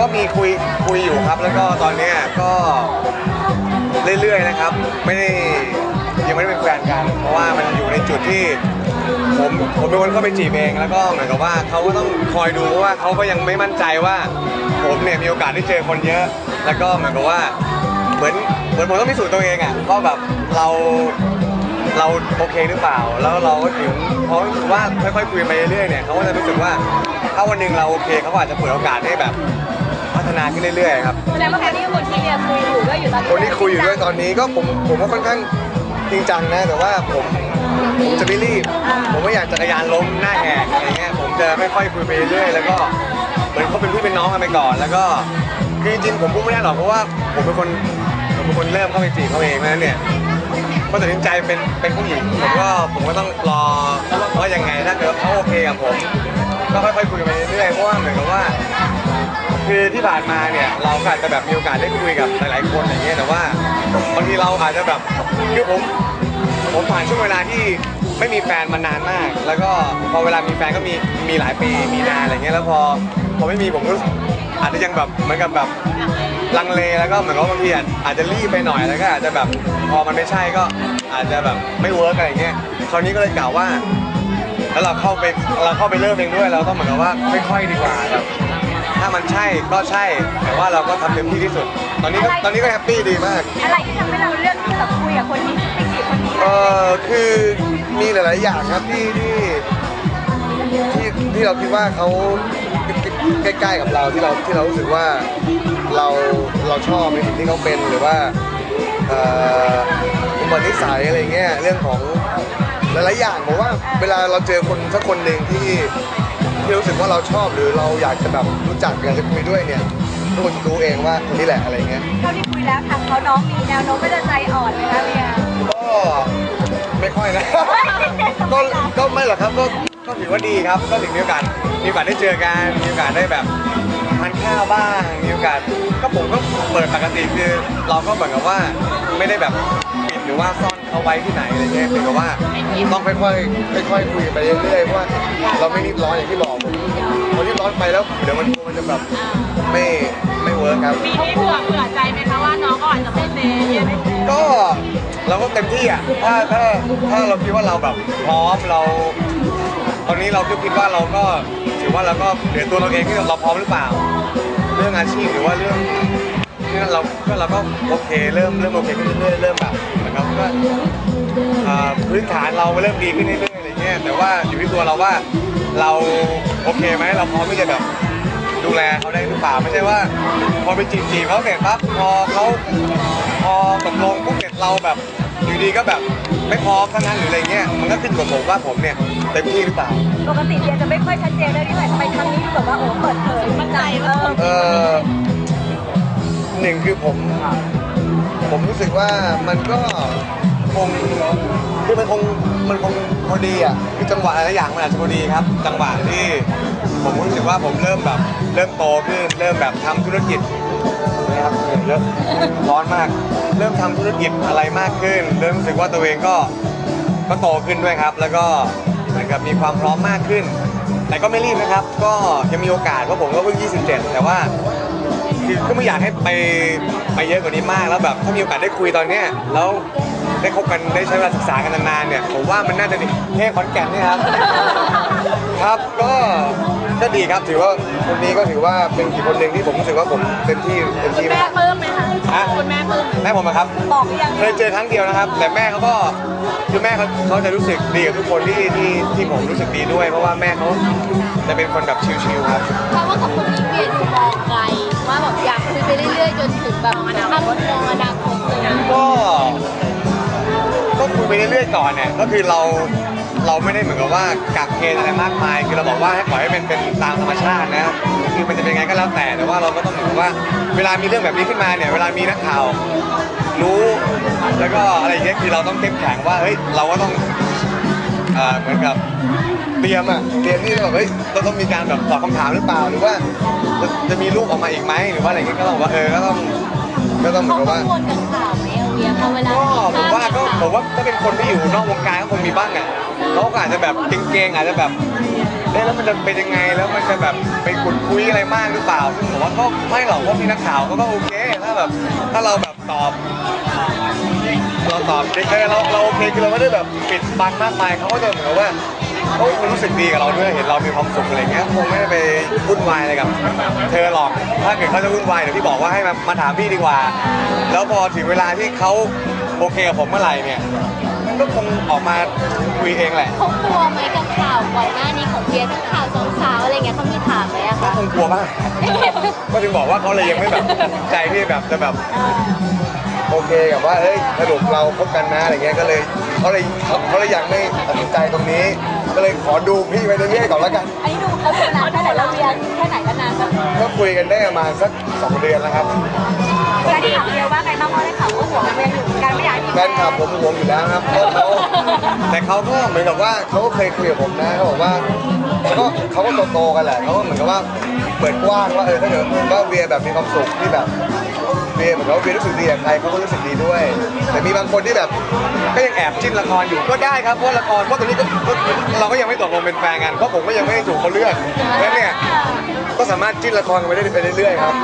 ก็มีคุยคุยอยู่ครับ แล้วก็ตอนนี้ก็เรื่อยๆนะครับ ไม่ได้ยังไม่ได้เป็นแฟนกัน เพราะว่ามันอยู่ในจุดที่ ผมผมเป็นคนเข้าไปจีบเองแล้วก็เหมือนกับว่าเขาก็ต้องคอยดูว่าเขาก็ยังไม่มั่นใจว่า ผมเนี่ยมีโอกาสได้เจอคนเยอะ แล้วก็เหมือนกับว่า เหมือนเหมือนผมต้องพิสูจน์ตัวเองอะว่าแบบเราเราโอเคหรือเปล่า แล้วเราก็ถึงเพราะว่าค่อยๆคุยไปเรื่อยๆเนี่ยเขาก็จะรู้สึกว่าถ้าวันหนึ่งเราโอเคเขาอาจจะเปิดโอกาสให้แบบ ฒนาขึ้นเรื่อยๆครับ แสดงว่าคนนี้คือคนที่เรียนคุยอยู่ด้วยอยู่ตอนนี้คนที่คุยอยู่ด้วยตอนนี้ก็ผมผมก็ค่อนข้างจริงจังนะแต่ว่าผมผมจะไม่รีบ ผมไม่อยากจักรยานล้มหน้าแหกอะไรเงี้ยผมจะไม่ค่อยคุยไปเรื่อยๆแล้วก็เหมือนเขาเป็นพี่เป็นน้องกันไปก่อน แล้วก็คือจริงๆผมพูดไม่ได้หรอกเพราะว่าผมเป็นคนผมเป็นคนเริ่มเข้าไปจีบเขาเองเพราะฉะนั้นเนี่ยก็ตัดสินใจเป็นเป็นผู้หญิงผมก็ผมก็ต้องรอว่ายังไงถ้าเกิดว่าเขาโอเคกับผมก็ค่อยๆคุยไปเรื่อยๆเพราะว่าเหมือนกับว่า คือที่ผ่านมาเนี่ยเราก็อาจจะแบบมีโอกาสได้คุยกับหลายๆคนอย่างเงี้ยแต่ว่าบางทีเราอาจจะแบบคือผมผมผ่านช่วงเวลาที่ไม่มีแฟนมานานมาก แล้วก็พอเวลามีแฟนก็มีมีหลายปีมีนานอะไรเงี้ยแล้วพอพอไม่มีผมก็รู้สึกอาจจะยังแบบเหมือนกับแบบลังเลแล้วก็เหมือนกับบางทีอาจอาจจะรีบไปหน่อยแล้วก็อาจจะแบบพอมันไม่ใช่ก็อาจจะแบบไม่เวิร์กอะไรเงี้ยคราวนี้ก็เลยกล่าวว่าแล้วเราเข้าไปเราเข้าไปเริ่มเองด้วยเราต้องเหมือนกับว่าค่อยๆดีกว่าแบบ ถ้ามันใช่ก็ใช่ แต่ว่าเราก็ทำเต็มที่ที่สุด ตอนนี้ก็ตอนนี้ก็แฮปปี้ดีมาก อะไรที่ทำให้เราเลือกที่จะคุยกับคนนี้ไปจีบคนนี้เออคือมีหลาย ๆ อย่างครับที่ที่ที่ที่เราคิดว่าเขาใกล้ๆกับเราที่เราที่เรารู้สึกว่าเราเราชอบในสิ่งที่เขาเป็นหรือว่าเอ่ออุปนิสัยอะไรเงี้ยเรื่องของหลายๆอย่างผมว่าเวลาเราเจอคนสักคนหนึ่งที่ ที่รู้สึกว่าเราชอบหรือเราอยากจะแบบรู้จักอยากจะคุยด้วยเนี่ยทุกคนจะรู้เองว่าคนนี้แหละอะไรเงี้ยเท่าที่คุยแล้วทางเขาน้องมีแนวโน้มว่าจะใจอ่อนไหมคะเบียร์ก็ไม่ค่อยนะก็ก็ไม่หรอกครับก็ก็ถือว่าดีครับ ก็ถึงมีโอกาสมีโอกาสได้เจอกันมีโอกาสได้แบบทานข้าวบ้างมีโอกาสก็ผมก็เปิดปกติคือเราก็เหมือนกับว่าไม่ได้แบบปิดหรือว่าซ่อน เขาไว้ที่ไหนอะไรเงี้ยเป็นกับว่าต้องค่อยๆค่อยๆคุยไปเรื่อยๆเพราะว่าเราไม่รีบร้อนอย่างที่บอกผมพอรีบร้อนไปแล้วเดี๋ยวมันมันจะแบบไม่ไม่เวิร์คครับมีที่เผื่อเผื่อใจไหมคะว่าน้องก็อาจจะไม่เซเยสก็เราก็เต็มที่อะถ้าถ้าถ้าเราคิดว่าเราแบบพร้อมเรา ตอนนี้เราคิดว่าเราก็ถือว่าเราก็เหลือตัวเราเองที่เราพร้อมหรือเปล่า เรื่องอาชีพหรือว่าเรื่องเรื่องเราก็เราก็โอเคเริ่มเริ่มโอเคขึ้นเรื่อยๆเริ่มแบบ อนกับก็เอ่อพื้นฐานเราเริ่มดีขึ้นเรื่อยๆอะไรเงี้ยแต่ว่าอยู่ที่ตัวเราว่าเราโอเคไหมเราพร้อมที่จะแบบดูแลเขาได้หรือเปล่าไม่ใช่ว่า พอไปจีบจีบเขาเสร็จปั๊บพอเขาพอตกลงปุ๊บเสร็จเราแบบอยู่ดีก็แบบไม่พร้อมทั้งนั้นหรืออะไรเงี้ยมันก็ขึ้นกับผมว่าผมเนี่ยเต็มที่หรือเปล่า ปกติเบียร์จะไม่ค่อยชัดเจนเลยที่ไหนทำไมครั้งนี้ดูแบบว่าโอ้เปิดเผยมั่นใจเออเออหนึ่งคือผม ผมรู้สึกว่ามันก็ คงคือมันคงมันคงพอดีอะคือจังหวะหลายๆอย่างมันอาจจะพอดีครับ จังหวะที่ผมรู้สึกว่าผมเริ่มแบบเริ่มโตขึ้นเริ่มแบบทำธุรกิจนะครับเริ่มร้อนมาก เริ่มทำธุรกิจอะไรมากขึ้น เริ่มรู้สึกว่าตัวเองก็ก็โตขึ้นด้วยครับ แล้วก็เหมือนกับมีความพร้อมมากขึ้น แต่ก็ไม่รีบนะครับ ก็ยังมีโอกาสเพราะผมก็เพิ่ง 27 แต่ว่าคือก็ไม่อยากให้ไปไปเยอะกว่านี้มากแล้วแบบถ้ามีโอกาสได้คุยตอนเนี้ยแล้ว ได้คบกันได้ใช้เวลาศึกษากันนานๆเนี่ยผมว่ามันน่าจะดีเท่ขอนแก่นเนี่ยครับ ครับก็ก็ดีครับถือว่าคนนี้ก็ถือว่าเป็นอีกคนหนึ่งที่ผมรู้สึกว่าผมเต็มที่เต็มที่แม่มากปลื้มไหมคะฮะ คุณแม่ปลื้มไหมแม่ผมอะครับ บอกหรือยังเคยเจอครั้งเดียวนะครับ แต่แม่เขาก็คือแม่เขาเขาจะรู้สึกดีกับทุกคนที่ที่ที่ผมรู้สึกดีด้วย เพราะว่าแม่เขาจะเป็นคนแบบชิลๆครับ เพราะว่ากับคนนี้เบียร์ดูมองไกลว่าแบบอยากคุยไปเรื่อยๆจนถึงแบบอนาคตมองอ เรื่อยๆก่อนเนี่ยก็คือเราเราไม่ได้เหมือนกับว่ากักเกณฑ์อะไรมากมาย คือเราบอกว่าให้ปล่อยให้เป็นเป็นตามธรรมชาตินะคือมันจะเป็นไงก็แล้วแต่แต่ว่าเราก็ต้องเหมือนกับว่า เวลามีเรื่องแบบนี้ขึ้นมาเนี่ยเวลามีนักข่าวรู้แล้วก็อะไรอย่างเงี้ยคือเราต้องเข้มแข็งว่าเฮ้ยเราก็ต้องเอ่อเหมือนกับเตรียมอะเตรียมที่จะแบบเฮ้ยเราต้องมีการแบบตอบคำถามหรือเปล่าหรือว่าจะจะมีรูปออกมาอีกไหมหรือว่าอะไรเงี้ยก็ต้องบอกว่าเออก็ต้องก็ต้องเหมือนกับว่างวลกับข่าว เอาเบียพอเวลาก็ผมว่าก็ผมว่าถ้าเป็นคนที่อยู่นอกวงการก็คงมีบ้างอะเขาก็อาจจะแบบเก่งๆอาจจะแบบเอ๊ะแล้วมันจะเป็นยังไงแล้วมันจะแบบไปขุดคุยอะไรมากหรือเปล่า ซึ่งผมว่าก็ไม่หรอกเพราะมีนักข่าวก็ก็โอเคถ้าแบบถ้าเราแบบตอบ เราตอบเออเราเราโอเคคือเราไม่ได้แบบปิดบังมากมายเขาก็จะเหมือนกับว่า เขาคงรู้สึกดีกับเราด้วยเห็นเรามีความสุขอะไรเงี้ยคงไม่ได้ไปวุ่นวายอะไรกับเธอหรอกถ้าเกิดเขาจะวุ่นวายเดี๋ยวพี่บอกว่าให้มามาถามพี่ดีกว่า แล้วพอถึงเวลาที่เขาโอเคกับผมเมื่อไหร่เนี่ยมันก็คงออกมาคุยเองแหละเขากลัวไหมกับข่าวก่อนหน้านี้ของเบียร์ทั้งข่าวสองสาวอะไรเงี้ยเขามีถามไหมอะก็คะคงกลัวบ้างก็ถึงบอกว่าเขาเลยยังไม่แบบใจที่แบบจะแบบโอเคกับว่าเฮ้ยสรุปเราคบกันนะอะไรเงี้ยก็เลยเขาเลยเขาเขาเลยยังไม่ตัดสินใจตรงนี้ ก็เลยขอดูพี่ไปเรื่อยๆก่อนแล้วกัน อันนี้ดูเขาเป็นนานแค่ไหนแล้วเวียแค่ไหนกันนานกันก็คุยกันได้ประมาณสักสองเดือนแล้วครับการที่ถามเวียว่าไงบ้างเพราะได้ข่าวว่าห่วงกันเวียอยู่เหมือนกันไม่อยากให้มีแฟนคลับผมห่วงอยู่แล้วครับเพราะเขาแต่เขาก็เหมือนกับว่าเขาก็เคยคุยกับผมนะเขาบอกว่าเขาก็เขาก็โตๆกันแหละเขาก็เหมือนกับว่าเปิดกว้างว่าเออถ้าเกิดว่าเวียแบบมีความสุขที่แบบ เวียเหมือนเขาเวียรู้สึกดีกับใครเขาก็รู้สึกดีด้วย แต่มีบางคนที่แบบก็ยังแอบจิ้นละครอยู่ก็ได้ครับเพราะละครเพราะตอนนี้ก็ก็เราก็ยังไม่ตกลงเป็นแฟนกันเพราะผมก็ยังไม่ได้ถูกเขาเลือกแล้วเนี่ยก็สามารถจิ้นละครกันไปได้ไปเรื่อยๆครับ